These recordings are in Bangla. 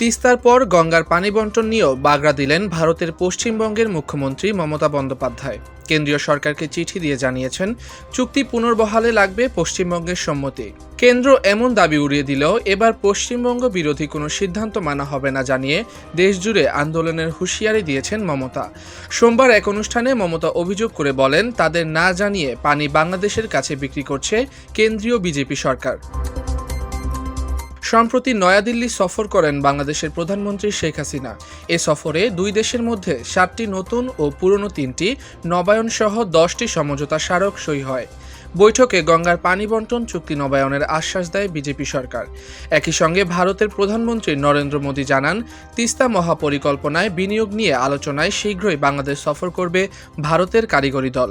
তিস্তার পর গঙ্গার পানি বন্টন নিয়েও বাগড়া দিলেন ভারতের পশ্চিমবঙ্গের মুখ্যমন্ত্রী মমতা বন্দ্যোপাধ্যায়। কেন্দ্রীয় সরকারকে চিঠি দিয়ে জানিয়েছেন, চুক্তি পুনর্বহালে লাগবে পশ্চিমবঙ্গের সম্মতি। কেন্দ্র এমন দাবি উড়িয়ে দিলেও এবার পশ্চিমবঙ্গ বিরোধী কোনো সিদ্ধান্ত মানা হবে না জানিয়ে দেশজুড়ে আন্দোলনের হুঁশিয়ারি দিয়েছেন মমতা। সোমবার এক অনুষ্ঠানে মমতা অভিযোগ করে বলেন, তাদের না জানিয়ে পানি বাংলাদেশের কাছে বিক্রি করছে কেন্দ্রীয় বিজেপি সরকার। সম্প্রতি নয়াদিল্লি সফর করেন বাংলাদেশের প্রধানমন্ত্রী শেখ হাসিনা। এ সফরে দুই দেশের মধ্যে সাতটি নতুন ও পুরনো তিনটি নবায়ন সহ দশটি সমঝোতা স্মারক সই হয়। বৈঠকে গঙ্গার পানি বন্টন, চুক্তি নবায়নের আশ্বাস দেয় বিজেপি সরকার। একই সঙ্গে ভারতের প্রধানমন্ত্রী নরেন্দ্র মোদী জানান, তিস্তা মহাপরিকল্পনায় বিনিয়োগ নিয়ে আলোচনায় শীঘ্রই বাংলাদেশ সফর করবে ভারতের কারিগরি দল।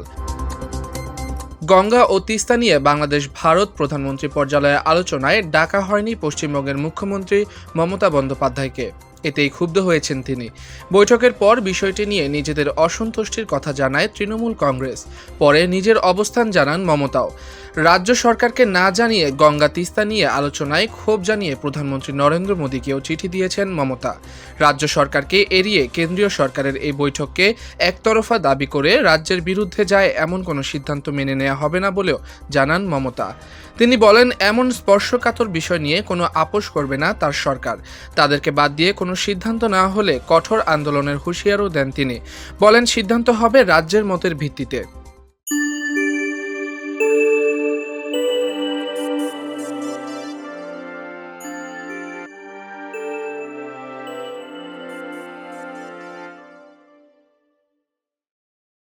গঙ্গা ও তিস্তা নিয়ে বাংলাদেশ, ভারত প্রধানমন্ত্রী পর্যালয়ে আলোচনায় ডাকা হয়নি পশ্চিমবঙ্গের মুখ্যমন্ত্রী মমতা বন্দ্যোপাধ্যায়কে। এতেই ক্ষুব্ধ হয়েছেন তিনি। বৈঠকের পর বিষয়টি নিয়ে নিজেদের অসন্তুষ্টির কথা জানায় তৃণমূল কংগ্রেস। পরে নিজের অবস্থান জানান মমতাও। রাজ্য সরকারকে না জানিয়ে গঙ্গা তিস্তা নিয়ে আলোচনায় ক্ষোভ জানিয়ে প্রধানমন্ত্রী নরেন্দ্র মোদীকেও চিঠি দিয়েছেন মমতা। রাজ্য সরকারকে এড়িয়ে কেন্দ্রীয় সরকারের এই বৈঠককে একতরফা দাবি করে রাজ্যের বিরুদ্ধে যায় এমন কোনো সিদ্ধান্ত মেনে নেওয়া হবে না বলেও জানান মমতা। তিনি বলেন, এমন স্পর্শকাতর বিষয় নিয়ে কোনো আপোষ করবে না তার সরকার। তাদেরকে বাদ দিয়ে কোনো সিদ্ধান্ত না হলে কঠোর আন্দোলনের হুঁশিয়ারও দেন তিনি। বলেন সিদ্ধান্ত হবে রাজ্যের মতের ভিত্তিতে।